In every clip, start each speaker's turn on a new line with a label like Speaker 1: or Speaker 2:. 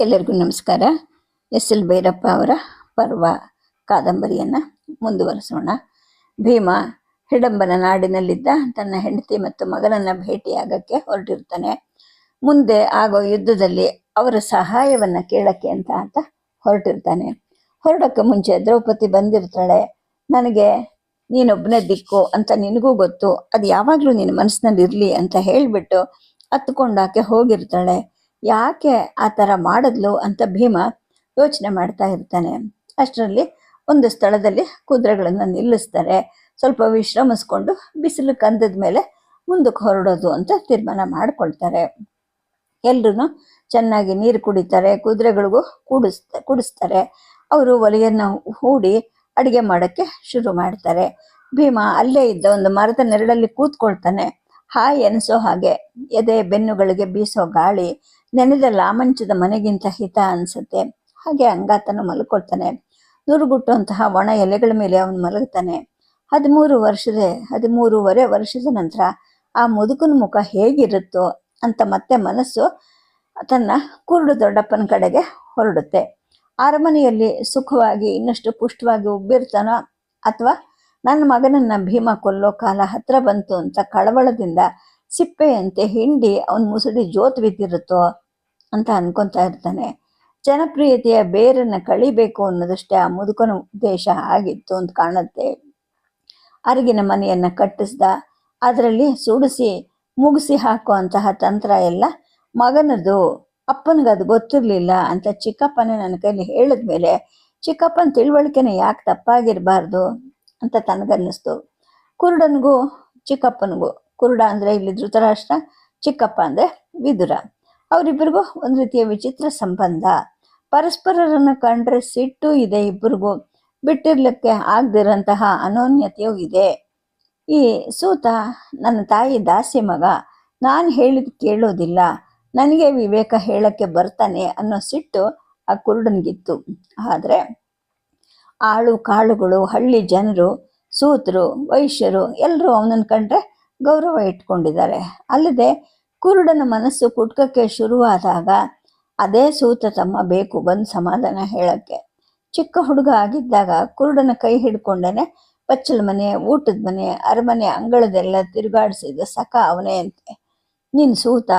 Speaker 1: ಎಲ್ಲರಿಗೂ ನಮಸ್ಕಾರ. S L Bhyrappa ಅವರ ಪರ್ವ ಕಾದಂಬರಿಯನ್ನು ಮುಂದುವರಿಸೋಣ. ಭೀಮ ಹಿಡಂಬನ ನಾಡಿನಲ್ಲಿದ್ದ ತನ್ನ ಹೆಂಡತಿ ಮತ್ತು ಮಗನನ್ನು ಭೇಟಿಯಾಗಕ್ಕೆ ಹೊರಟಿರ್ತಾನೆ ಮುಂದೆ ಆಗೋ ಯುದ್ಧದಲ್ಲಿ ಅವರ ಸಹಾಯವನ್ನು ಕೇಳಕ್ಕೆ ಅಂತ ಅಂತ ಹೊರಟಿರ್ತಾನೆ. ಹೊರಡೋಕ್ಕೆ ಮುಂಚೆ ದ್ರೌಪದಿ ಬಂದಿರ್ತಾಳೆ. ನನಗೆ ನೀನೊಬ್ಬನೇ ದಿಕ್ಕು ಅಂತ ನಿನಗೂ ಗೊತ್ತು. ಅದು ಯಾವಾಗಲೂ ನಿನ್ನ ಮನಸ್ಸಿನಲ್ಲಿ ಇರಲಿ ಅಂತ ಹೇಳಿಬಿಟ್ಟು ಹತ್ಕೊಂಡಾಕೆ ಹೋಗಿರ್ತಾಳೆ. ಯಾಕೆ ಆ ಥರ ಮಾಡಿದ್ಲು ಅಂತ ಭೀಮ ಯೋಚನೆ ಮಾಡ್ತಾ ಇರ್ತಾನೆ. ಅಷ್ಟರಲ್ಲಿ ಒಂದು ಸ್ಥಳದಲ್ಲಿ ಕುದುರೆಗಳನ್ನು ನಿಲ್ಲಿಸ್ತಾರೆ. ಸ್ವಲ್ಪ ವಿಶ್ರಮಿಸ್ಕೊಂಡು ಬಿಸಿಲು ಕಂದದ ಮೇಲೆ ಮುಂದಕ್ಕೆ ಹೊರಡೋದು ಅಂತ ತೀರ್ಮಾನ ಮಾಡ್ಕೊಳ್ತಾರೆ. ಎಲ್ಲರೂ ಚೆನ್ನಾಗಿ ನೀರು ಕುಡಿತಾರೆ, ಕುದುರೆಗಳಿಗೂ ಕೂಡಿಸ್ತಾ ಕುಡಿಸ್ತಾರೆ. ಅವರು ಒಲೆಯನ್ನು ಹೂಡಿ ಅಡುಗೆ ಮಾಡೋಕ್ಕೆ ಶುರು ಮಾಡ್ತಾರೆ. ಭೀಮ ಅಲ್ಲೇ ಇದ್ದ ಒಂದು ಮರದ ನೆರಳಲ್ಲಿ ಕೂತ್ಕೊಳ್ತಾನೆ. ಹಾಯ್ ಎನಿಸೋ ಹಾಗೆ ಎದೆ ಬೆನ್ನುಗಳಿಗೆ ಬೀಸೋ ಗಾಳಿ ನೆನೆದ ಲಾಮಂಚದ ಮನೆಗಿಂತ ಹಿತ ಅನ್ಸುತ್ತೆ. ಹಾಗೆ ಅಂಗಾತನು ಮಲ್ಕೊಳ್ತಾನೆ. ನುರುಗುಟ್ಟುವಂತಹ ಒಣ ಎಲೆಗಳ ಮೇಲೆ ಅವನು ಮಲಗ್ತಾನೆ. ಹದಿಮೂರು ವರ್ಷದ, ಹದಿಮೂರುವರೆ ವರ್ಷದ ನಂತರ ಆ ಮುದುಕನ ಮುಖ ಹೇಗಿರುತ್ತೋ ಅಂತ ಮತ್ತೆ ಮನಸ್ಸು ತನ್ನ ಕುರುಡು ದೊಡ್ಡಪ್ಪನ ಕಡೆಗೆ ಹೊರಡುತ್ತೆ. ಅರಮನೆಯಲ್ಲಿ ಸುಖವಾಗಿ, ಇನ್ನಷ್ಟು ಪುಷ್ಟವಾಗಿ ಉಬ್ಬಿರ್ತಾನೋ ಅಥವಾ ನನ್ನ ಮಗನನ್ನ ಭೀಮ ಕೊಲ್ಲೋ ಕಾಲ ಹತ್ರ ಬಂತು ಅಂತ ಕಳವಳದಿಂದ ಸಿಪ್ಪೆಯಂತೆ ಹಿಂಡಿ ಅವನ ಮುಸುಡಿ ಜೋತ್ ಬಿದ್ದಿರುತ್ತೋ ಅಂತ ಅನ್ಕೊಂತಾ ಇರ್ತಾನೆ. ಜನಪ್ರಿಯತೆಯ ಬೇರನ್ನ ಕಳಿಬೇಕು ಅನ್ನೋದಷ್ಟೇ ಆ ಮುದುಕನ ಉದ್ದೇಶ ಆಗಿತ್ತು ಅಂತ ಕಾಣುತ್ತೆ. ಅರಿಗಿನ ಮನೆಯನ್ನ ಕಟ್ಟಿಸ್ದ, ಅದರಲ್ಲಿ ಸುಡಿಸಿ, ಮುಗಿಸಿ ಹಾಕುವಂತಹ ತಂತ್ರ ಎಲ್ಲ ಮಗನದು ಅಪ್ಪನಿಗೆ ಅದು ಗೊತ್ತಿರಲಿಲ್ಲ ಅಂತ ಚಿಕ್ಕಪ್ಪನೇ ನನ್ನ ಕೈಲಿ ಹೇಳಿದ್ಮೇಲೆ ಚಿಕ್ಕಪ್ಪನ ತಿಳುವಳಿಕೆನ ಯಾಕೆ ತಪ್ಪಾಗಿರಬಾರ್ದು? ಅಂತ ತನಗನ್ನಿಸ್ತು. ಕುರುಡನಿಗೂ ಚಿಕ್ಕಪ್ಪನಿಗೂ, ಕುರುಡ ಅಂದರೆ ಇಲ್ಲಿ ಧೃತರಾಷ್ಟ್ರ, ಚಿಕ್ಕಪ್ಪ ಅಂದರೆ ವಿದುರ. ಅವರಿಬ್ಬರಿಗೂ ಒಂದು ರೀತಿಯ ವಿಚಿತ್ರ ಸಂಬಂಧ. ಪರಸ್ಪರರನ್ನು ಕಂಡ್ರೆ ಸಿಟ್ಟು ಇದೆ ಇಬ್ಬರಿಗೂ ಬಿಟ್ಟಿರ್ಲಿಕ್ಕೆ ಆಗದಿರಂತಹ ಅನೋನ್ಯತೆಯೂ ಇದೆ. ಈ ಸೂತ, ನನ್ನ ತಾಯಿ ದಾಸಿ ಮಗ, ನಾನು ಹೇಳಿದ ಕೇಳೋದಿಲ್ಲ. ನನಗೆ ವಿವೇಕ ಹೇಳಕ್ಕೆ ಬರ್ತಾನೆ ಅನ್ನೋ ಸಿಟ್ಟು ಆ ಕುರುಡನಿಗಿತ್ತು. ಆದರೆ ಆಳು ಕಾಳುಗಳು, ಹಳ್ಳಿ ಜನರು, ಸೂತರು, ವೈಶ್ಯರು ಎಲ್ಲರೂ ಅವನನ್ನು ಕಂಡ್ರೆ ಗೌರವ ಇಟ್ಕೊಂಡಿದ್ದಾರೆ. ಅಲ್ಲದೆ ಕುರುಡನ ಮನಸ್ಸು ಕುಟ್ಕಕ್ಕೆ ಶುರುವಾದಾಗ ಅದೇ ಸೂತ ತಮ್ಮ ಬೇಕು ಬಂದು ಸಮಾಧಾನ ಹೇಳಕ್ಕೆ. ಚಿಕ್ಕ ಹುಡುಗ ಆಗಿದ್ದಾಗ ಕುರುಡನ ಕೈ ಹಿಡ್ಕೊಂಡೇನೆ ಪಚ್ಚಲ ಮನೆ, ಊಟದ ಮನೆ, ಅರಮನೆ ಅಂಗಳದೆಲ್ಲ ತಿರುಗಾಡಿಸಿದ ಸಕ ಅವನೇ ಅಂತೆ ನಿನ್ ಸೂತ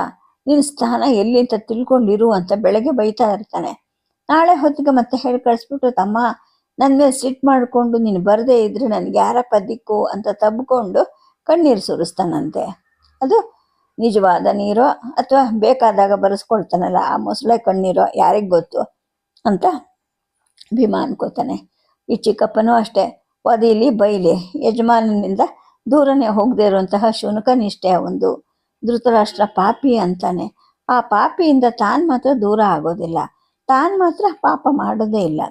Speaker 1: ನಿನ್ನ ಸ್ಥಾನ ಎಲ್ಲಿ ಅಂತ ತಿಳ್ಕೊಂಡಿರು ಅಂತ ಬೆಳಗ್ಗೆ ಬೈತಾ ಇರ್ತಾನೆ. ನಾಳೆ ಹೊತ್ತಿಗೆ ಮತ್ತೆ ಹೇಳಿ ಕಳಿಸ್ಬಿಟ್ಟು ತಮ್ಮ. ನನ್ನ ಮೇಲೆ ಸಿಟ್ ಮಾಡಿಕೊಂಡು ನೀನು ಬರದೇ ಇದ್ರೆ ನನಗೆ ಯಾರಪ್ಪ ದಿಕ್ಕು? ಅಂತ ತಬ್ಕೊಂಡು ಕಣ್ಣೀರು ಸುರಿಸ್ತಾನಂತೆ. ಅದು ನಿಜವಾದ ನೀರೋ ಅಥವಾ ಬೇಕಾದಾಗ ಬರೆಸ್ಕೊಳ್ತಾನಲ್ಲ, ಆ ಮೊಸಳೆ ಕಣ್ಣೀರೋ ಯಾರಿಗೆ ಗೊತ್ತು ಅಂತ ಭೀಮ ಅನ್ಕೋತಾನೆ. ಈ ಚಿಕ್ಕಪ್ಪನೂ ಅಷ್ಟೇ ಒದಿಲಿ ಬೈಲಿ, ಯಜಮಾನನಿಂದ ದೂರನೇ ಹೋಗದೇ ಇರುವಂತಹ ಶುನಕ ನಿಷ್ಠೆ ಒಂದು ಧೃತರಾಷ್ಟ್ರ ಪಾಪಿ ಅಂತಾನೆ. ಆ ಪಾಪಿಯಿಂದ ತಾನು ಮಾತ್ರ ದೂರ ಆಗೋದಿಲ್ಲ, ತಾನು ಮಾತ್ರ ಪಾಪ ಮಾಡೋದೇ ಇಲ್ಲ.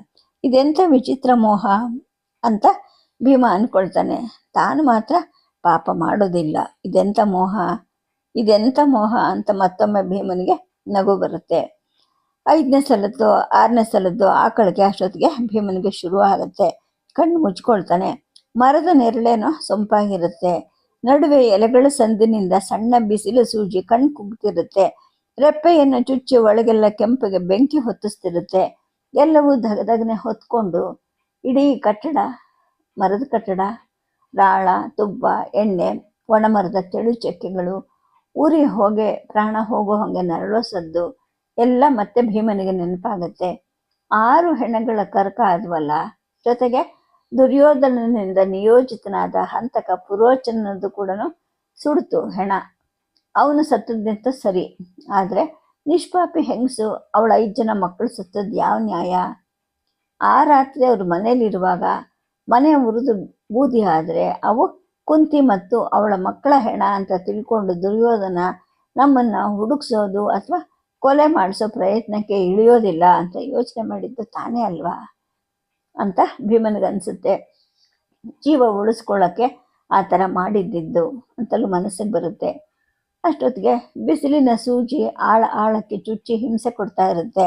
Speaker 1: ಇದೆಂಥ ವಿಚಿತ್ರ ಮೋಹ ಅಂತ ಭೀಮ ಅನ್ಕೊಳ್ತಾನೆ. ತಾನು ಮಾತ್ರ ಪಾಪ ಮಾಡೋದಿಲ್ಲ, ಇದೆಂಥ ಮೋಹ? ಇದೆಂಥ ಮೋಹ ಅಂತ ಮತ್ತೊಮ್ಮೆ ಭೀಮನಿಗೆ ನಗು ಬರುತ್ತೆ. ಐದನೇ ಸಲದ್ದು, ಆರನೇ ಸಲದ್ದು ಆಕಳಿಗೆ ಅಷ್ಟೊತ್ತಿಗೆ ಭೀಮನಿಗೆ ಶುರು ಆಗುತ್ತೆ ಕಣ್ಣು ಮುಚ್ಕೊಳ್ತಾನೆ. ಮರದ ನೆರಳೇನೋ ಸೊಂಪಾಗಿರುತ್ತೆ. ನಡುವೆ ಎಲೆಗಳ ಸಂದಿನಿಂದ ಸಣ್ಣ ಬಿಸಿಲು ಸೂಜಿ ಕಣ್ಣು ಕುಗ್ತಿರುತ್ತೆ. ರೆಪ್ಪೆಯನ್ನು ಚುಚ್ಚಿ ಒಳಗೆಲ್ಲ ಕೆಂಪಿಗೆ ಬೆಂಕಿ ಹೊತ್ತಿಸ್ತಿರುತ್ತೆ. ಎಲ್ಲವೂ ದಗದಗನೆ ಹೊತ್ಕೊಂಡು ಇಡೀ ಕಟ್ಟಡ, ಮರದ ಕಟ್ಟಡ, ರಾಳ, ತುಬ್ಬ, ಎಣ್ಣೆ ಒಣಮರದ ತೆಳು ಚಕ್ಕೆಗಳು ಉರಿ ಹೋಗೆ, ಪ್ರಾಣ ಹೋಗೋ ಹಾಗೆ ನರಳೋ ಸದ್ದು ಎಲ್ಲ ಮತ್ತೆ ಭೀಮನಿಗೆ ನೆನಪಾಗುತ್ತೆ. ಆರು ಹೆಣಗಳ ಕರ್ಕ ಆದ್ವಲ್ಲ ಜೊತೆಗೆ ದುರ್ಯೋಧನನಿಂದ ನಿಯೋಜಿತನಾದ ಹಂತಕ ಪುರೋಚನದ್ದು ಕೂಡ ಸುಡ್ತು ಹೆಣ. ಅವನು ಸತ್ತದ್ದಂತ ಸರಿ. ಆದರೆ ನಿಷ್ಪಾಪಿ ಹೆಂಗಸು, ಅವಳ ಐದು ಜನ ಮಕ್ಕಳು ಸತ್ತದ್ದು ಯಾವ ನ್ಯಾಯ? ಆ ರಾತ್ರಿ ಅವ್ರ ಮನೇಲಿರುವಾಗ ಮನೆ ಉರಿದು ಬೂದಿ ಆದರೆ ಅವು ಕುಂತಿ ಮತ್ತು ಅವಳ ಮಕ್ಕಳ ಹೆಣ ಅಂತ ತಿಳ್ಕೊಂಡು ದುರ್ಯೋಧನ ನಮ್ಮನ್ನು ಹುಡುಕ್ಸೋದು ಅಥವಾ ಕೊಲೆ ಮಾಡಿಸೋ ಪ್ರಯತ್ನಕ್ಕೆ ಇಳಿಯೋದಿಲ್ಲ ಅಂತ ಯೋಚನೆ ಮಾಡಿದ್ದು ತಾನೇ ಅಲ್ವಾ? ಅಂತ ಭೀಮನಿಗನ್ಸುತ್ತೆ ಜೀವ ಉಳಿಸ್ಕೊಳ್ಳೋಕ್ಕೆ ಆ ಥರ ಮಾಡಿದ್ದಿದ್ದು ಅಂತಲೂ ಮನಸ್ಸಿಗೆ ಬರುತ್ತೆ. ಅಷ್ಟೊತ್ತಿಗೆ ಬಿಸಿಲಿನ ಸೂಜಿ ಆಳ ಆಳಕ್ಕೆ ಚುಚ್ಚಿ ಹಿಂಸೆ ಕೊಡ್ತಾ ಇರುತ್ತೆ.